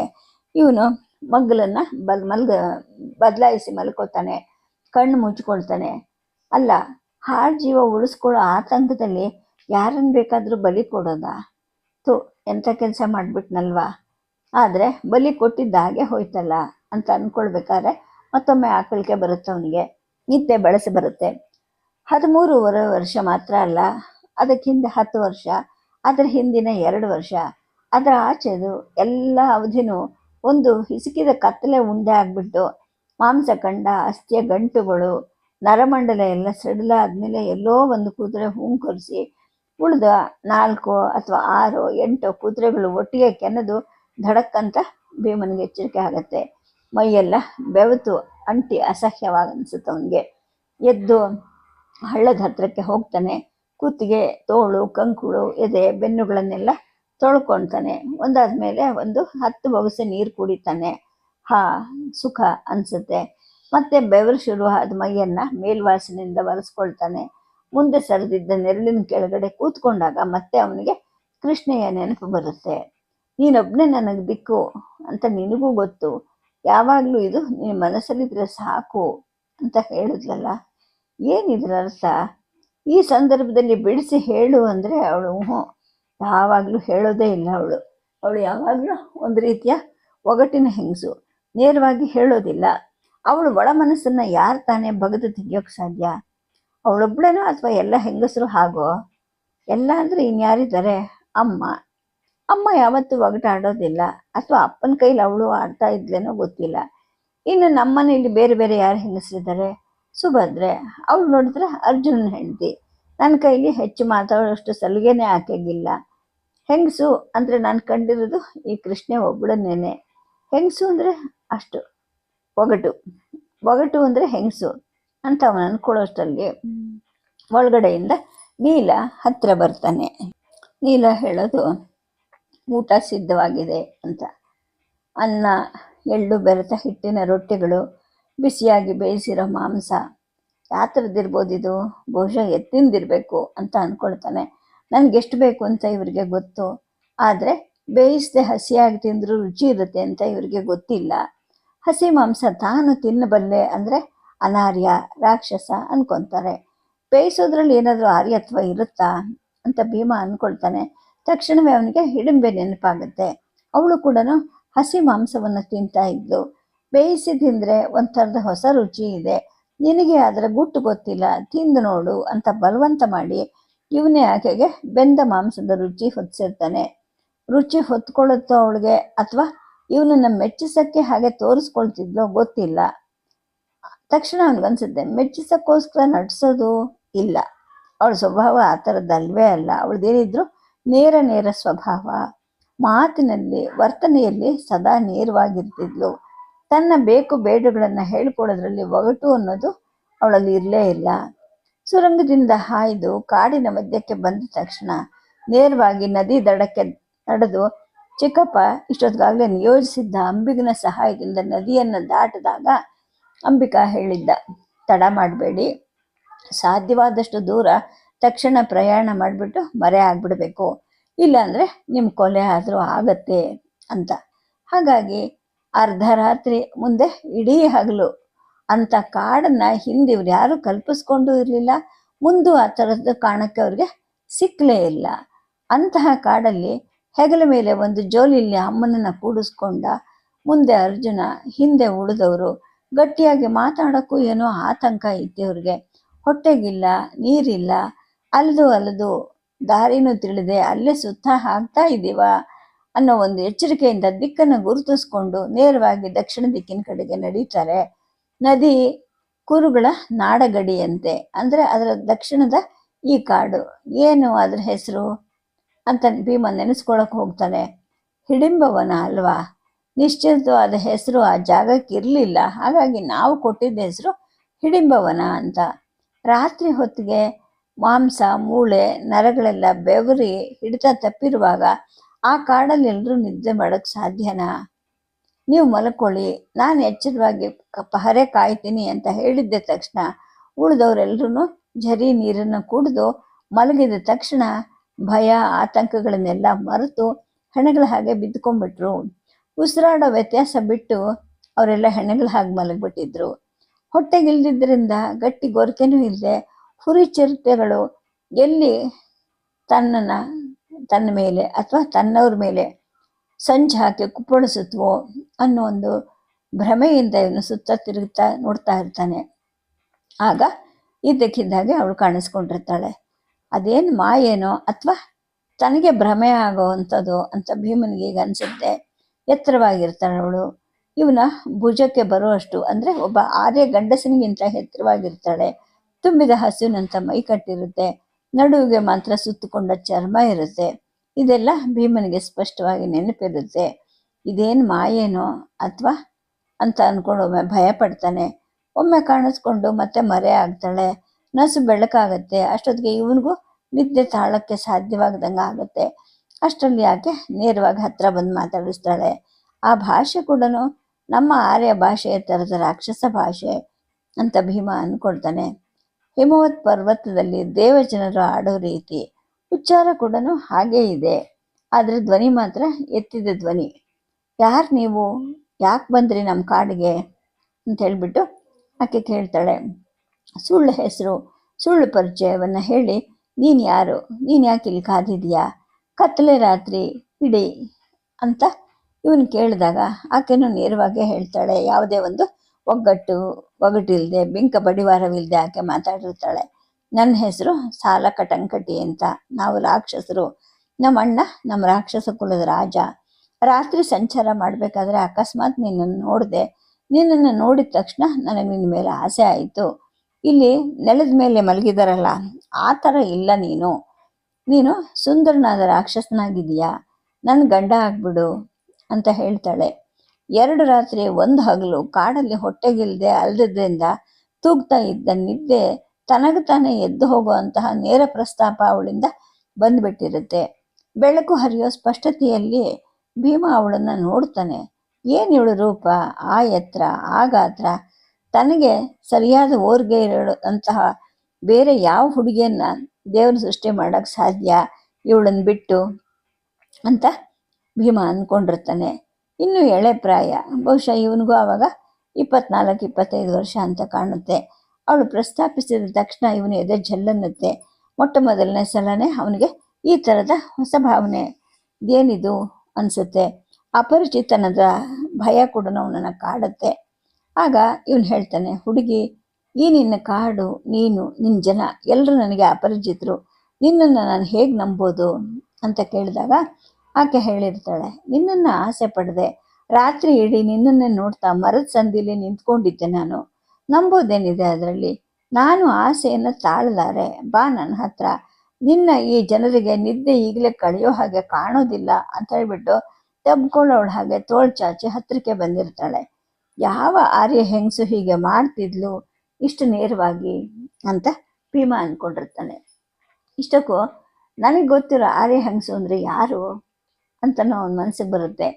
Speaker 1: ಇವನು ಮಗ್ಗಲನ್ನು ಬಲ್ ಮಲ್ಗ ಬದಲಾಯಿಸಿ ಮಲ್ಕೋತಾನೆ, ಕಣ್ಣು ಮುಚ್ಕೊಳ್ತಾನೆ. ಅಲ್ಲ ಹಾಳು ಜೀವ ಉಳಿಸ್ಕೊಳ್ಳೋ ಆತಂಕದಲ್ಲಿ ಯಾರನ್ನು ಬೇಕಾದರೂ ಬಲಿ ಕೊಡೋದಾ? ತು ಎಂಥ ಕೆಲಸ ಮಾಡಿಬಿಟ್ನಲ್ವಾ? ಆದರೆ ಬಲಿ ಕೊಟ್ಟಿದ್ದ ಹಾಗೆ ಹೋಯ್ತಲ್ಲ ಅಂತ ಅಂದ್ಕೊಳ್ಬೇಕಾದ್ರೆ ಮತ್ತೊಮ್ಮೆ ಆಕಳಿಕೆ ಬರುತ್ತೆ ಅವನಿಗೆ. ನಿತ್ಯ ಬಳಸಿ ಬರುತ್ತೆ. ಹದಿಮೂರುವರೆ ವರ್ಷ ಮಾತ್ರ ಅಲ್ಲ ಅದಕ್ಕಿಂತ ಹತ್ತು ವರ್ಷ, ಅದರ ಹಿಂದಿನ ಎರಡು ವರ್ಷ. ಅದರ ಆಚೆದು ಎಲ್ಲ ಅವಧಿನೂ ಒಂದು ಹಿಸುಕಿದ ಕತ್ತಲೆ ಉಂಡೆ ಆಗಿಬಿಟ್ಟು ಮಾಂಸ ಕಂಡ, ಅಸ್ಥಿಯ ಗಂಟುಗಳು ನರಮಂಡಲ ಎಲ್ಲ ಸಡಿಲಾದ್ಮೇಲೆ ಎಲ್ಲೋ ಒಂದು ಕುದುರೆ ಹೂಂಕರಿಸಿ ಉಳಿದ ನಾಲ್ಕು ಅಥವಾ ಆರು ಎಂಟು ಕುದುರೆಗಳು ಒಟ್ಟಿಗೆ ಕೆನೆದು ಧಡಕ್ಕಂತ ಭೀಮನಿಗೆ ಎಚ್ಚರಿಕೆ ಆಗುತ್ತೆ. ಮೈಯೆಲ್ಲ ಬೆವತು ಅಂಟಿ ಅಸಹ್ಯವಾಗಿ ಅನಿಸುತ್ತೆ ಅವನಿಗೆ. ಎದ್ದು ಹಳ್ಳದ ಹತ್ರಕ್ಕೆ ಹೋಗ್ತಾನೆ ಕುತ್ತಿಗೆ ತೋಳು, ಕಂಕುಳು, ಎದೆ, ಬೆನ್ನುಗಳನ್ನೆಲ್ಲ ತೊಳ್ಕೊಳ್ತಾನೆ. ಒಂದಾದ ಮೇಲೆ ಒಂದು ಹತ್ತು ಬೊಗಸೆ ನೀರು ಕುಡಿತಾನೆ. ಹಾ, ಸುಖ ಅನಿಸುತ್ತೆ. ಮತ್ತೆ ಬೆವರು ಶುರುವಾದ ಮೈಯನ್ನು ಮೇಲ್ವಾಸಿನಿಂದ ಒರೆಸ್ಕೊಳ್ತಾನೆ. ಮುಂದೆ ಸರಿದಿದ್ದ ನೆರಳಿನ ಕೆಳಗಡೆ ಕೂತ್ಕೊಂಡಾಗ ಮತ್ತೆ ಅವನಿಗೆ ಕೃಷ್ಣೆಯ ನೆನಪು ಬರುತ್ತೆ. ನೀನೊಬ್ಬನೇ ನನಗೆ ದಿಕ್ಕು ಅಂತ ನಿನಗೂ ಗೊತ್ತು. ಯಾವಾಗಲೂ ಇದು ನಿನ್ನ ಮನಸ್ಸಲ್ಲಿದ್ರೆ ಸಾಕು ಅಂತ ಹೇಳಿದ್ಲಲ್ಲ. ಏನಿದ್ರ ಅರ್ಥ? ಈ ಸಂದರ್ಭದಲ್ಲಿ ಬಿಡಿಸಿ ಹೇಳು ಅಂದರೆ ಅವಳು ಹ್ಞೂ ಯಾವಾಗಲೂ ಹೇಳೋದೇ ಇಲ್ಲ ಅವಳು. ಅವಳು ಯಾವಾಗಲೂ ಒಂದು ರೀತಿಯ ಒಗಟಿನ ಹೆಂಗಸು. ನೇರವಾಗಿ ಹೇಳೋದಿಲ್ಲ. ಅವಳು ಒಳ ಮನಸ್ಸನ್ನು ಯಾರು ತಾನೇ ಬಗೆದು ತೆಗಿಯೋಕೆ ಸಾಧ್ಯ? ಅವಳೊಬ್ಳೇನೋ ಅಥವಾ ಎಲ್ಲ ಹೆಂಗಸರು ಹಾಗೋ? ಎಲ್ಲ ಅಂದರೆ ಇನ್ಯಾರಿದ್ದಾರೆ ಅಮ್ಮ. ಅಮ್ಮ ಯಾವತ್ತೂ ಒಗಟಾಡೋದಿಲ್ಲ. ಅಥವಾ ಅಪ್ಪನ ಕೈಲಿ ಅವಳು ಆಡ್ತಾ ಇದ್ಲೇನೋ ಗೊತ್ತಿಲ್ಲ. ಇನ್ನು ನಮ್ಮನೇಲಿ ಬೇರೆ ಬೇರೆ ಯಾರು ಹೆಂಗಸರಿದ್ದಾರೆ ಸುಭದ್ರೆ. ಅವಳು ನೋಡಿದ್ರೆ ಅರ್ಜುನನ ಹೆಂಡತಿ. ನನ್ನ ಕೈಲಿ ಹೆಚ್ಚು ಮಾತಾಡೋಷ್ಟು ಸಲಿಗೆನೇ ಆಕೆಗಿಲ್ಲ. ಹೆಂಗಸು ಅಂದರೆ ನಾನು ಕಂಡಿರೋದು ಈ ಕೃಷ್ಣೆ ಒಬ್ಬಳನ್ನೇನೆ ಹೆಂಗಸು ಅಂದರೆ ಅಷ್ಟು. ಒಗಟು. ಒಗಟು ಅಂದರೆ ಹೆಂಗಸು ಅಂತ ಅವನು ಅಂದ್ಕೊಳ್ಳೋಷ್ಟಲ್ಲಿ ಒಳಗಡೆಯಿಂದ ನೀಲ ಹತ್ತಿರ ಬರ್ತಾನೆ. ನೀಲ ಹೇಳೋದು ಊಟ ಸಿದ್ಧವಾಗಿದೆ ಅಂತ. ಅನ್ನ, ಎಳ್ಳು, ಬೆರೆತ ಹಿಟ್ಟಿನ ರೊಟ್ಟಿಗಳು, ಬಿಸಿಯಾಗಿ ಬೇಯಿಸಿರೋ ಮಾಂಸ. ಯಾವ ಇದು? ಬಹುಶಃ ಎತ್ತಿಂದಿರಬೇಕು ಅಂತ ಅಂದ್ಕೊಳ್ತಾನೆ ನನಗೆ ಎಷ್ಟು ಬೇಕು ಅಂತ ಇವರಿಗೆ ಗೊತ್ತು. ಆದರೆ ಬೇಯಿಸದೆ ಹಸಿಯಾಗಿ ತಿಂದರೂ ರುಚಿ ಇರುತ್ತೆ ಅಂತ ಇವರಿಗೆ ಗೊತ್ತಿಲ್ಲ. ಹಸಿ ಮಾಂಸ ತಾನು ತಿನ್ನಬಲ್ಲೆ ಅಂದರೆ ಅನಾರ್ಯ, ರಾಕ್ಷಸ ಅನ್ಕೊತಾರೆ. ಬೇಯಿಸೋದ್ರಲ್ಲಿ ಏನಾದರೂ ಆರ್ಯತ್ವ ಇರುತ್ತಾ ಅಂತ ಭೀಮ ಅಂದ್ಕೊಳ್ತಾನೆ ತಕ್ಷಣವೇ ಅವನಿಗೆ ಹಿಡಿಂಬೆ ನೆನಪಾಗುತ್ತೆ. ಅವಳು ಕೂಡ ಹಸಿ ಮಾಂಸವನ್ನು ತಿಂತಾ ಇದ್ಲು. ಬೇಯಿಸಿ ತಿಂದರೆ ಒಂಥರದ ಹೊಸ ರುಚಿ ಇದೆ. ನಿನಗೆ ಅದರ ಗುಟ್ಟು ಗೊತ್ತಿಲ್ಲ, ತಿಂದು ನೋಡು ಅಂತ ಬಲವಂತ ಮಾಡಿ ಇವನೇ ಆಕೆಗೆ ಬೆಂದ ಮಾಂಸದ ರುಚಿ ಹೊತ್ತಿಸಿರ್ತಾನೆ ರುಚಿ ಹೊತ್ಕೊಳ್ಳುತ್ತೋ ಅವಳಿಗೆ ಅಥವಾ ಇವನನ್ನ ಮೆಚ್ಚಿಸಕ್ಕೆ ಹಾಗೆ ತೋರಿಸ್ಕೊಳ್ತಿದ್ಲೋ ಗೊತ್ತಿಲ್ಲ. ತಕ್ಷಣ ಅವನಿಗನ್ಸುತ್ತೆ ಮೆಚ್ಚಿಸಕ್ಕೋಸ್ಕರ ನಟಿಸೋದು ಇಲ್ಲ. ಅವಳ ಸ್ವಭಾವ ಆ ಥರದ್ದಲ್ವೇ ಅಲ್ಲ. ಅವಳದೇನಿದ್ರು ನೇರ ನೇರ ಸ್ವಭಾವ. ಮಾತಿನಲ್ಲಿ, ವರ್ತನೆಯಲ್ಲಿ ಸದಾ ನೇರವಾಗಿರ್ತಿದ್ಲು. ತನ್ನ ಬೇಕು ಬೇಡುಗಳನ್ನು ಹೇಳ್ಕೊಳ್ಳೋದ್ರಲ್ಲಿ ಒಗಟು ಅನ್ನೋದು ಅವಳಲ್ಲಿ ಇರಲೇ ಇಲ್ಲ. ಸುರಂಗದಿಂದ ಹಾಯ್ದು ಕಾಡಿನ ಮಧ್ಯಕ್ಕೆ ಬಂದ ತಕ್ಷಣ ನೇರವಾಗಿ ನದಿ ದಡಕ್ಕೆ ನಡೆದು ಚಿಕ್ಕಪ್ಪ ಇಷ್ಟೊತ್ತಿಗಾಗಲೇ ನಿಯೋಜಿಸಿದ್ದ ಅಂಬಿಗನ ಸಹಾಯದಿಂದ ನದಿಯನ್ನು ದಾಟಿದಾಗ ಅಂಬಿಕಾ ಹೇಳಿದ್ದ, ತಡ ಮಾಡಬೇಡಿ. ಸಾಧ್ಯವಾದಷ್ಟು ದೂರ ತಕ್ಷಣ ಪ್ರಯಾಣ ಮಾಡಿಬಿಟ್ಟು ಮರೆ ಆಗ್ಬಿಡ್ಬೇಕು. ಇಲ್ಲಾಂದರೆ ನಿಮ್ಮ ಕೊಲೆ ಆದರೂ ಆಗತ್ತೆ ಅಂತ. ಹಾಗಾಗಿ ಅರ್ಧ ರಾತ್ರಿ ಮುಂದೆ ಇಡೀ ಹಗಲು ಅಂಥ ಕಾಡನ್ನು ಹಿಂದೆ ಇವ್ರು ಯಾರೂ ಕಲ್ಪಿಸ್ಕೊಂಡು ಇರಲಿಲ್ಲ. ಮುಂದೂ ಆ ಥರದ್ದು ಕಾಣಕ್ಕೆ ಅವ್ರಿಗೆ ಸಿಕ್ಕಲೇ ಇಲ್ಲ. ಅಂತಹ ಕಾಡಲ್ಲಿ ಹೆಗಲ ಮೇಲೆ ಒಂದು ಜೋಲಿಯಲ್ಲಿ ಅಮ್ಮನನ್ನು ಕೂಡಿಸ್ಕೊಂಡ ಮುಂದೆ ಅರ್ಜುನ ಹಿಂದೆ ಉಳಿದವರು. ಗಟ್ಟಿಯಾಗಿ ಮಾತಾಡೋಕ್ಕೂ ಏನೋ ಆತಂಕ ಇತ್ತು ಅವ್ರಿಗೆ. ಹೊಟ್ಟೆಗಿಲ್ಲ, ನೀರಿಲ್ಲ ಅಲ್ಲದು ಅಲ್ಲದು ದಾರಿನೂ ತಿಳಿದೆ ಅಲ್ಲೇ ಸುತ್ತ ಹಾಕ್ತಾ ಇದ್ದೀವ ಅನ್ನೋ ಒಂದು ಎಚ್ಚರಿಕೆಯಿಂದ ದಿಕ್ಕನ್ನು ಗುರುತಿಸ್ಕೊಂಡು ನೇರವಾಗಿ ದಕ್ಷಿಣ ದಿಕ್ಕಿನ ಕಡೆಗೆ ನಡೀತಾರೆ. ನದಿ ಕುರುಗಳ ನಾಡಗಡಿಯಂತೆ. ಅಂದರೆ ಅದರ ದಕ್ಷಿಣದ ಈ ಕಾಡು. ಏನು ಅದರ ಹೆಸರು? ಅಂತ ಭೀಮ ನೆನೆಸ್ಕೊಳಕ್ಕೆ ಹೋಗ್ತಾನೆ. ಹಿಡಿಂಬವನ ಅಲ್ವಾ? ನಿಶ್ಚಿತವಾದ ಹೆಸರು ಆ ಜಾಗಕ್ಕೆ ಇರಲಿಲ್ಲ. ಹಾಗಾಗಿ ನಾವು ಕೊಟ್ಟಿದ್ದ ಹೆಸರು ಹಿಡಿಂಬವನ ಅಂತ. ರಾತ್ರಿ ಹೊತ್ತಿಗೆ ಮಾಂಸ, ಮೂಳೆ, ನರಗಳೆಲ್ಲ ಬೆವರಿ ಹಿಡಿತ ತಪ್ಪಿರುವಾಗ ಆ ಕಾಡಲ್ಲಿ ಎಲ್ಲರೂ ನಿದ್ದೆ ಮಾಡೋಕ್ಕೆ ಸಾಧ್ಯನಾ? ನೀವು ಮಲ್ಕೊಳ್ಳಿ. ನಾನು ಎಚ್ಚರವಾಗಿ ಪಹರೆ ಕಾಯ್ತೀನಿ ಅಂತ ಹೇಳಿದ್ದ ತಕ್ಷಣ ಉಳಿದವರೆಲ್ಲರೂ ಝರಿ ನೀರನ್ನು ಕುಡಿದು ಮಲಗಿದ ತಕ್ಷಣ ಭಯ, ಆತಂಕಗಳನ್ನೆಲ್ಲ ಮರೆತು ಹೆಣಗಳ ಹಾಗೆ ಬಿದ್ದುಕೊಂಡ್ಬಿಟ್ರು. ಉಸಿರಾಡೋ ವ್ಯತ್ಯಾಸ ಬಿಟ್ಟು ಅವರೆಲ್ಲ ಹೆಣಗಳ ಹಾಗೆ ಮಲಗಿಬಿಟ್ಟಿದ್ರು. ಹೊಟ್ಟೆಗಿಲ್ದಿದ್ದರಿಂದ, ಗಟ್ಟಿ ಗೊರಕೆನೂ ಇಲ್ಲದೆ ಹುರಿ ಚಿರತೆಗಳು ಎಲ್ಲಿ ತನ್ನನ್ನು ತನ್ನ ಮೇಲೆ ಅಥವಾ ತನ್ನವ್ರ ಮೇಲೆ ಸಂಜೆ ಹಾಕಿ ಕುಪ್ಪಳಿಸುತ್ತವೋ ಅನ್ನೋ ಒಂದು ಭ್ರಮೆಯಿಂದ ಇವನು ಸುತ್ತ ತಿರುಗುತ್ತಾ ನೋಡ್ತಾ ಇರ್ತಾನೆ. ಆಗ ಇದ್ದಕ್ಕಿದ್ದಾಗೆ ಅವಳು ಕಾಣಿಸ್ಕೊಂಡಿರ್ತಾಳೆ. ಅದೇನು ಮಾಯೇನೋ ಅಥವಾ ತನಗೆ ಭ್ರಮೆ ಆಗೋವಂಥದ್ದು ಅಂತ ಭೀಮನಿಗೆ ಈಗ ಅನಿಸುತ್ತೆ. ಎತ್ತರವಾಗಿರ್ತಾಳೆ ಅವಳು. ಇವನ ಭುಜಕ್ಕೆ ಬರುವಷ್ಟು ಅಂದರೆ ಒಬ್ಬ ಆರ್ಯ ಗಂಡಸನಿಗಿಂತ ಎತ್ತರವಾಗಿರ್ತಾಳೆ. ತುಂಬಿದ ಹಸುವಿನಂತ ಮೈ ಕಟ್ಟಿರುತ್ತೆ. ನಡುವಿಗೆ ಮಾತ್ರ ಸುತ್ತಕೊಂಡ ಚರ್ಮ ಇರುತ್ತೆ. ಇದೆಲ್ಲ ಭೀಮನಿಗೆ ಸ್ಪಷ್ಟವಾಗಿ ನೆನಪಿರುತ್ತೆ. ಇದೇನು ಮಾಯೇನೋ ಅಥವಾ ಅಂತ ಅಂದ್ಕೊಂಡು ಒಮ್ಮೆ ಭಯ ಪಡ್ತಾನೆ ಒಮ್ಮೆ ಕಾಣಿಸ್ಕೊಂಡು ಮತ್ತೆ ಮರೆ ಆಗ್ತಾಳೆ ನಸು ಬೆಳಕಾಗತ್ತೆ, ಅಷ್ಟೊತ್ತಿಗೆ ಇವನಿಗೂ ನಿದ್ದೆ ತಾಳಕ್ಕೆ ಸಾಧ್ಯವಾಗದಂಗ ಆಗುತ್ತೆ. ಅಷ್ಟರಲ್ಲಿ ಯಾಕೆ ನೇರವಾಗಿ ಹತ್ರ ಬಂದು ಮಾತಾಡಿಸ್ತಾಳೆ. ಆ ಭಾಷೆ ಕೂಡ ನಮ್ಮ ಆರ್ಯ ಭಾಷೆಯ ಥರದ ರಾಕ್ಷಸ ಭಾಷೆ ಅಂತ ಭೀಮ ಅಂದ್ಕೊಳ್ತಾನೆ ಹಿಮವತ್ ಪರ್ವತದಲ್ಲಿ ದೇವಜನರು ಆಡೋ ರೀತಿ ಉಚ್ಚಾರ ಕೂಡ ಹಾಗೇ ಇದೆ. ಆದರೆ ಧ್ವನಿ ಮಾತ್ರ ಎತ್ತಿದ ಧ್ವನಿ. ಯಾರು ನೀವು? ಯಾಕೆ ಬಂದ್ರಿ ನಮ್ಮ ಕಾಡಿಗೆ? ಅಂತ ಹೇಳಿಬಿಟ್ಟು ಆಕೆ ಕೇಳ್ತಾಳೆ. ಸುಳ್ಳು ಹೆಸರು, ಸುಳ್ಳು ಪರಿಚಯವನ್ನು ಹೇಳಿ, ನೀನು ಯಾರು? ನೀನು ಯಾಕೆ ಇಲ್ಲಿ ಕಾದಿದೆಯಾ ಕತ್ತಲೆ ರಾತ್ರಿ, ಇಡಿ ಅಂತ ಇವನು ಕೇಳಿದಾಗ ಆಕೆನೂ ನೇರವಾಗಿ ಹೇಳ್ತಾಳೆ, ಯಾವುದೇ ಒಂದು ಒಗ್ಗಟ್ಟು ಒಗಟಿಲ್ಲದೆ ಬಿಂಕ ಬಡಿವಾರವಿಲ್ಲದೆ ಆಕೆ ಮಾತಾಡಿರ್ತಾಳೆ. ನನ್ನ ಹೆಸರು ಸಾಲ ಕಟಂಕಟಿ ಅಂತ. ನಾವು ರಾಕ್ಷಸರು. ನಮ್ಮ ಅಣ್ಣ ನಮ್ಮ ರಾಕ್ಷಸ ಕುಲದ ರಾಜ. ರಾತ್ರಿ ಸಂಚಾರ ಮಾಡಬೇಕಾದ್ರೆ ಅಕಸ್ಮಾತ್ ನಿನ್ನನ್ನು ನೋಡಿದೆ, ನಿನ್ನನ್ನು ನೋಡಿದ ತಕ್ಷಣ ನನಗೆ ನಿನ್ನ ಮೇಲೆ ಆಸೆ ಆಯಿತು. ಇಲ್ಲಿ ನೆಲದ ಮೇಲೆ ಮಲಗಿದಾರಲ್ಲ, ಆ ಥರ ಇಲ್ಲ ನೀನು. ನೀನು ಸುಂದರನಾದ ರಾಕ್ಷಸನಾಗಿದೀಯಾ ನನ್ನ ಗಂಡ ಆಗ್ಬಿಡು ಅಂತ ಹೇಳ್ತಾಳೆ. ಎರಡು ರಾತ್ರಿ ಒಂದು ಹಗಲು ಕಾಡಲ್ಲಿ ಹೊಟ್ಟೆಗಿಲ್ದೆ ಅಲ್ದದ್ರಿಂದ ತೂಗ್ತಾ ಇದ್ದ ನಿದ್ದೆ ತನಗೆ ತಾನೇ ಎದ್ದು ಹೋಗುವಂತಹ ನೇರ ಪ್ರಸ್ತಾಪ ಅವಳಿಂದ ಬಂದ್ಬಿಟ್ಟಿರುತ್ತೆ. ಬೆಳಕು ಹರಿಯೋ ಸ್ಪಷ್ಟತೆಯಲ್ಲಿ ಭೀಮ ಅವಳನ್ನು ನೋಡ್ತಾನೆ. ಏನು ಇವಳು ರೂಪ? ಆ ಎತ್ತರ? ಆ ಗಾತ್ರ? ತನಗೆ ಸರಿಯಾದ ಓರ್ಗೆ ಇರೋ ಅಂತಹ ಬೇರೆ ಯಾವ ಹುಡುಗಿಯನ್ನ ದೇವರು ಸೃಷ್ಟಿ ಮಾಡೋಕ್ಕೆ ಸಾಧ್ಯ? ಇವಳನ್ನು ಬಿಟ್ಟು ಅಂತ ಭೀಮ ಅಂದ್ಕೊಂಡಿರ್ತಾನೆ ಇನ್ನು ಎಳೆ ಪ್ರಾಯ. ಬಹುಶಃ ಇವನಿಗೂ ಆವಾಗ ಇಪ್ಪತ್ನಾಲ್ಕು, ಇಪ್ಪತ್ತೈದು ವರ್ಷ ಅಂತ ಕಾಣುತ್ತೆ. ಅವಳು ಪ್ರಸ್ತಾಪಿಸಿದ ತಕ್ಷಣ ಇವನು ಎದೆ ಜಲ್ಲನ್ನುತ್ತೆ ಮೊಟ್ಟ ಮೊದಲನೇ ಸಲನೇ ಅವನಿಗೆ ಈ ಥರದ ಹೊಸ ಭಾವನೆ. ಏನಿದು ಅನಿಸುತ್ತೆ? ಅಪರಿಚಿತನದ ಭಯ ಕೂಡ ಅವನನ್ನು ಕಾಡುತ್ತೆ. ಆಗ ಇವನು ಹೇಳ್ತಾನೆ, ಹುಡುಗಿ, ಈ ನಿನ್ನ ಕಾಡು, ನೀನು ನಿನ್ನ ಜನ ಎಲ್ಲರೂ ನನಗೆ ಅಪರಿಚಿತರು. ನಿನ್ನನ್ನು ನಾನು ಹೇಗೆ ನಂಬೋದು? ಅಂತ ಕೇಳಿದಾಗ ಆಕೆ ಹೇಳಿರ್ತಾಳೆ, ನಿನ್ನನ್ನು ಆಸೆ ಪಡೆದೆ. ರಾತ್ರಿ ಇಡೀ ನಿನ್ನನ್ನೇ ನೋಡ್ತಾ ಮರದ ಸಂದಿಲಿ ನಿಂತ್ಕೊಂಡಿದ್ದೆ ನಾನು. ನಂಬೋದೇನಿದೆ ಅದರಲ್ಲಿ? ನಾನು ಆಸೆಯನ್ನು ತಾಳಲಾರೆ. ಬಾ ನನ್ನ ಹತ್ರ. ನಿನ್ನ ಈ ಜನರಿಗೆ ನಿದ್ದೆ ಈಗಲೇ ಕಳೆಯೋ ಹಾಗೆ ಕಾಣೋದಿಲ್ಲ ಅಂತ ಹೇಳ್ಬಿಟ್ಟು ತಬ್ಕೊಳ್ಳೋಳ ಹಾಗೆ ತೋಳ್ ಚಾಚಿ ಹತ್ತಿರಕ್ಕೆ ಬಂದಿರ್ತಾಳೆ. ಯಾವ ಆರ್ಯ ಹೆಂಗಸು ಹೀಗೆ ಮಾಡ್ತಿದ್ಲು ಇಷ್ಟು ನೇರವಾಗಿ ಅಂತ ಭೀಮ ಅಂದ್ಕೊಂಡಿರ್ತಾನೆ ಇಷ್ಟಕ್ಕೂ ನನಗೆ ಗೊತ್ತಿರೋ ಆರ್ಯ ಹೆಂಗಸು ಅಂದರೆ ಯಾರು ಅಂತನೂ ಅವನ ಮನಸ್ಸಿಗೆ ಬರುತ್ತೆ.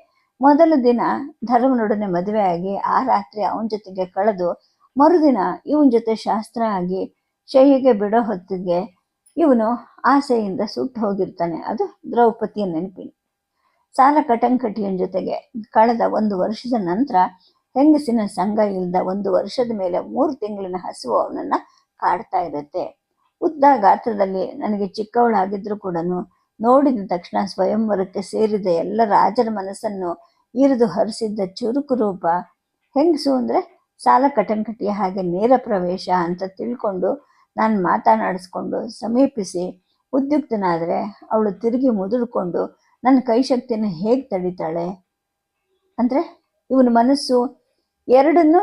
Speaker 1: ಮೊದಲ ದಿನ ಧರ್ಮನೊಡನೆ ಮದುವೆ ಆಗಿ ಆ ರಾತ್ರಿ ಅವನ ಜೊತೆಗೆ ಕಳೆದು ಮರುದಿನ ಇವನ ಜೊತೆ ಶಾಸ್ತ್ರ ಆಗಿ ಶೈಯಿಗೆ ಬಿಡೋ ಹೊತ್ತಿಗೆ ಇವನು ಆಸೆಯಿಂದ ಸುಟ್ಟು ಹೋಗಿರ್ತಾನೆ. ಅದು ದ್ರೌಪದಿಯ ನೆನಪಿನ ಸಾಲ ಕಟಂಕಟಿಯನ್ ಜೊತೆಗೆ ಕಳೆದ ಒಂದು ವರ್ಷದ ನಂತರ ಹೆಂಗಸಿನ ಸಂಘ ಇಲ್ಲದ ಒಂದು ವರ್ಷದ ಮೇಲೆ ಮೂರು ತಿಂಗಳಿನ ಹಸುವು ಅವನನ್ನ ಕಾಡ್ತಾ ಇರುತ್ತೆ. ಉದ್ದ ಗಾತ್ರದಲ್ಲಿ ನನಗೆ ಚಿಕ್ಕವಳಾಗಿದ್ರು ಕೂಡ ನೋಡಿದ ತಕ್ಷಣ ಸ್ವಯಂವರಕ್ಕೆ ಸೇರಿದ ಎಲ್ಲ ರಾಜರ ಮನಸ್ಸನ್ನು ಇರಿದು ಹರಿಸಿದ್ದ ಚುರುಕು ರೂಪ, ಹೆಂಗಸು ಅಂದರೆ ಸಾಲ ಕಟಂಕಟಿಯ ಹಾಗೆ ನೇರ ಪ್ರವೇಶ ಅಂತ ತಿಳ್ಕೊಂಡು ನಾನು ಮಾತನಾಡಿಸ್ಕೊಂಡು ಸಮೀಪಿಸಿ, ಉದ್ಯುಕ್ತನಾದರೆ ಅವಳು ತಿರುಗಿ ಮುದುಡ್ಕೊಂಡು ನನ್ನ ಕೈ ಶಕ್ತಿನ ಹೇಗೆ ತಡಿತಾಳೆ? ಅಂದರೆ ಇವನ ಮನಸ್ಸು ಎರಡನ್ನು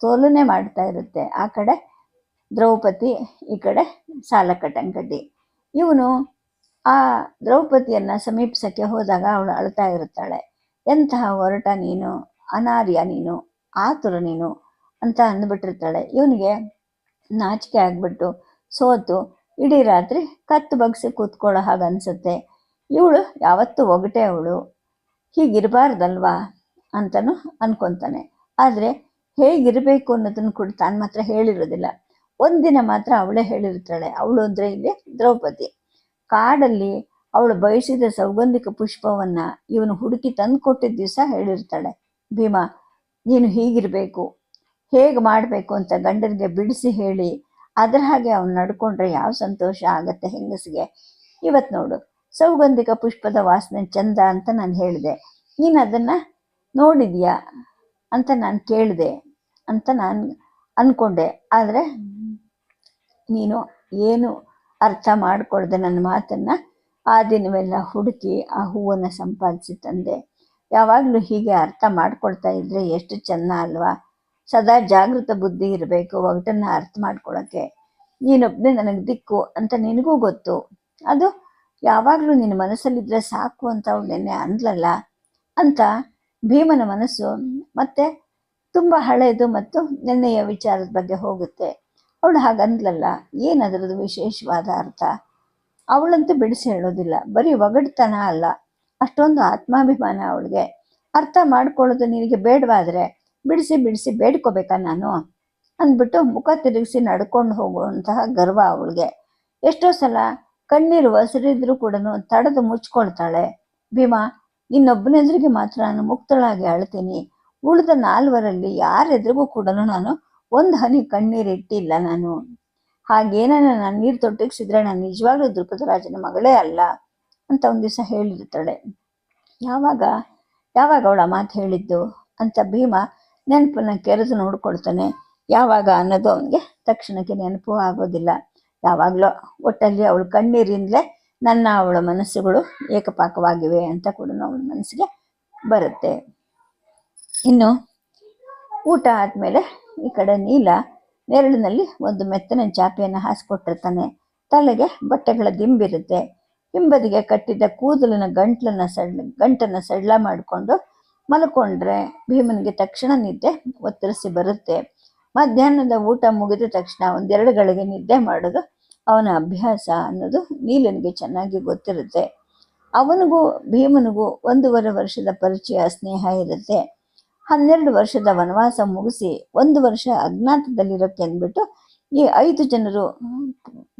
Speaker 1: ತೋಲನೆ ಮಾಡ್ತಾ ಇರುತ್ತೆ. ಆ ಕಡೆ ದ್ರೌಪದಿ, ಈ ಕಡೆ ಸಾಲ ಕಟಂಕಟಿ ಇವನು ಆ ದ್ರೌಪದಿಯನ್ನು ಸಮೀಪಿಸಕ್ಕೆ ಹೋದಾಗ ಅವಳು ಅಳ್ತಾ ಇರುತ್ತಾಳೆ. ಎಂತಹ ಹೊರಟ ನೀನು, ಅನಾರ್ಯ ನೀನು, ಆತುರ ನೀನು ಅಂತ ಅಂದ್ಬಿಟ್ಟಿರ್ತಾಳೆ. ಇವನಿಗೆ ನಾಚಿಕೆ ಆಗಿಬಿಟ್ಟು ಸೋತು, ಇಡೀ ರಾತ್ರಿ ಕತ್ತು ಬಗ್ಸಿ ಕೂತ್ಕೊಳ್ಳೋ ಹಾಗೆ ಅನಿಸುತ್ತೆ. ಇವಳು ಯಾವತ್ತೂ ಒಗಟೆ ಅವಳು. ಹೀಗಿರಬಾರ್ದಲ್ವಾ ಅಂತಲೂ ಅನ್ಕೊತಾನೆ. ಆದರೆ ಹೇಗಿರಬೇಕು ಅನ್ನೋದನ್ನು ಕೂಡ ತಾನು ಮಾತ್ರ ಹೇಳಿರೋದಿಲ್ಲ. ಒಂದಿನ ಮಾತ್ರ ಅವಳೇ ಹೇಳಿರ್ತಾಳೆ. ಅವಳು ಅಂದರೆ ಇಲ್ಲಿ ದ್ರೌಪದಿ. ಕಾಡಲ್ಲಿ ಅವಳು ಬಯಸಿದ ಸೌಗಂಧಿಕ ಪುಷ್ಪವನ್ನ ಇವನು ಹುಡುಕಿ ತಂದು ಕೊಟ್ಟಿದ್ದ ದಿವಸ ಹೇಳಿರ್ತಾಳೆ. ಭೀಮಾ, ನೀನು ಹೀಗಿರಬೇಕು. ಹೇಗೆ ಮಾಡಬೇಕು ಅಂತ ಗಂಡನಿಗೆ ಬಿಡಿಸಿ ಹೇಳಿ. ಅದರ ಹಾಗೆ ಅವನು ನಡ್ಕೊಂಡ್ರೆ ಯಾವ ಸಂತೋಷ ಆಗತ್ತೆ ಹೆಂಗಸಿಗೆ? ಇವತ್ತು ನೋಡು, ಸೌಗಂಧಿಕ ಪುಷ್ಪದ ವಾಸನೆ ಚಂದ ಅಂತ ನಾನು ಹೇಳಿದೆ. ನೀನು ಅದನ್ನು ನೋಡಿದ್ಯಾ? ಅಂತ ನಾನು ಕೇಳಿದೆ ಅಂತ ನಾನು ಅಂದ್ಕೊಂಡೆ ಆದರೆ ನೀನು ಏನು ಅರ್ಥ ಮಾಡ್ಕೊಳ್ದೆ ನನ್ನ ಮಾತನ್ನು? ಆ ದಿನವೆಲ್ಲ ಹುಡುಕಿ ಆ ಹೂವನ್ನು ಸಂಪಾದಿಸಿ ತಂದೆ. ಯಾವಾಗಲೂ ಹೀಗೆ ಅರ್ಥ ಮಾಡ್ಕೊಳ್ತಾ ಇದ್ರೆ ಎಷ್ಟು ಚೆನ್ನ ಅಲ್ವಾ? ಸದಾ ಜಾಗೃತ ಬುದ್ಧಿ ಇರಬೇಕು ಒಗಟನ್ನು ಅರ್ಥ ಮಾಡ್ಕೊಳ್ಳೋಕ್ಕೆ ನೀನೊಬ್ಬನೇ ನನಗೆ ದಿಕ್ಕು ಅಂತ ನಿನಗೂ ಗೊತ್ತು. ಅದು ಯಾವಾಗಲೂ ನಿನ್ನ ಮನಸ್ಸಲ್ಲಿದ್ದರೆ ಸಾಕು ಅಂತ ಅವಳು ನೆನ್ನೆ ಅಂದ್ಲಲ್ಲ ಅಂತ ಭೀಮನ ಮನಸ್ಸು ಮತ್ತೆ ತುಂಬ ಹಳೆಯದು ಮತ್ತು ನೆನ್ನೆಯ ವಿಚಾರದ ಬಗ್ಗೆ ಹೋಗುತ್ತೆ. ಅವಳು ಹಾಗಂದ್ಲಲ್ಲ ಏನದರದ್ದು ವಿಶೇಷವಾದ ಅರ್ಥ? ಅವಳಂತೂ ಬಿಡಿಸಿ ಹೇಳೋದಿಲ್ಲ, ಬರೀ ಒಗಡ್ತನ ಅಲ್ಲ, ಅಷ್ಟೊಂದು ಆತ್ಮಾಭಿಮಾನ ಅವಳಿಗೆ. ಅರ್ಥ ಮಾಡ್ಕೊಳ್ಳೋದು ನಿನಗೆ ಬೇಡವಾದ್ರೆ ಬಿಡಿಸಿ ಬಿಡಿಸಿ ಬೇಡ್ಕೋಬೇಕಾ ನಾನು? ಅಂದ್ಬಿಟ್ಟು ಮುಖ ತಿರುಗಿಸಿ ನಡ್ಕೊಂಡು ಹೋಗುವಂತಹ ಗರ್ವ ಅವಳಿಗೆ. ಎಷ್ಟೋ ಸಲ ಕಣ್ಣೀರು ಹಸಿರಿದ್ರು ಕೂಡ ತಡೆದು ಮುಚ್ಕೊಳ್ತಾಳೆ. ಭೀಮಾ ಇನ್ನೊಬ್ಬನೆದುರಿಗೆ ಮಾತ್ರ ನಾನು ಮುಕ್ತಳಾಗಿ ಅಳ್ತೀನಿ. ಉಳಿದ ನಾಲ್ವರಲ್ಲಿ ಯಾರೆದುರಿಗೂ ಕೂಡ ನಾನು ಒಂದು ಹನಿ ಕಣ್ಣೀರಿಟ್ಟಿಲ್ಲ ನಾನು. ಹಾಗೇನಾನ ನಾನು ನೀರು ತೊಟ್ಟಿಗಿಸಿದ್ರೆ ನಾನು ನಿಜವಾಗ್ಲೂ ದ್ರುಪದರಾಜನ ಮಗಳೇ ಅಲ್ಲ ಅಂತ ಒಂದು ದಿವಸ ಹೇಳಿರ್ತಾಳೆ ಯಾವಾಗ? ಯಾವಾಗ ಅವಳ ಮಾತು ಹೇಳಿದ್ದು? ಅಂತ ಭೀಮ ನೆನಪನ್ನ ಕೆರೆದು ನೋಡ್ಕೊಳ್ತಾನೆ. ಯಾವಾಗ ಅನ್ನೋದು ಅವನಿಗೆ ತಕ್ಷಣಕ್ಕೆ ನೆನಪು ಆಗೋದಿಲ್ಲ. ಯಾವಾಗಲೋ ಒಟ್ಟಲ್ಲಿ ಅವಳು ಕಣ್ಣೀರಿಂದಲೇ ನನ್ನ ಅವಳ ಮನಸ್ಸುಗಳು ಏಕಪಾಕವಾಗಿವೆ ಅಂತ ಕೂಡ ಅವಳ ಮನಸ್ಸಿಗೆ ಬರುತ್ತೆ. ಇನ್ನು ಊಟ ಆದಮೇಲೆ ಈ ಕಡೆ ನೀಲ ನೆರಳಿನಲ್ಲಿ ಒಂದು ಮೆತ್ತನೆ ಚಾಪೆಯನ್ನು ಹಾಸಿಕೊಟ್ಟಿರ್ತಾನೆ. ತಲೆಗೆ ಬಟ್ಟೆಗಳ ದಿಂಬಿರುತ್ತೆ ಹಿಂಬದಿಗೆ ಕಟ್ಟಿದ್ದ ಕೂದಲಿನ ಗಂಟ್ಲನ್ನ ಸಡ್ ಗಂಟನ್ನು ಸಡ್ಲ ಮಾಡಿಕೊಂಡು ಮಲ್ಕೊಂಡ್ರೆ ಭೀಮನಿಗೆ ತಕ್ಷಣ ನಿದ್ದೆ ಒತ್ತರಿಸಿ ಬರುತ್ತೆ. ಮಧ್ಯಾಹ್ನದ ಊಟ ಮುಗಿದ ತಕ್ಷಣ ಒಂದೆರಡು ಗಳಿಗೆ ನಿದ್ದೆ ಮಾಡೋದು ಅವನ ಅಭ್ಯಾಸ ಅನ್ನೋದು ನೀಲನಿಗೆ ಚೆನ್ನಾಗಿ ಗೊತ್ತಿರುತ್ತೆ. ಅವನಿಗೂ ಭೀಮನಿಗೂ ಒಂದೂವರೆ ವರ್ಷದ ಪರಿಚಯ, ಸ್ನೇಹ ಇರುತ್ತೆ. ಹನ್ನೆರಡು ವರ್ಷದ ವನವಾಸ ಮುಗಿಸಿ ಒಂದು ವರ್ಷ ಅಜ್ಞಾತದಲ್ಲಿರೋಕ್ಕೆ ಅಂದ್ಬಿಟ್ಟು ಈ ಐದು ಜನರು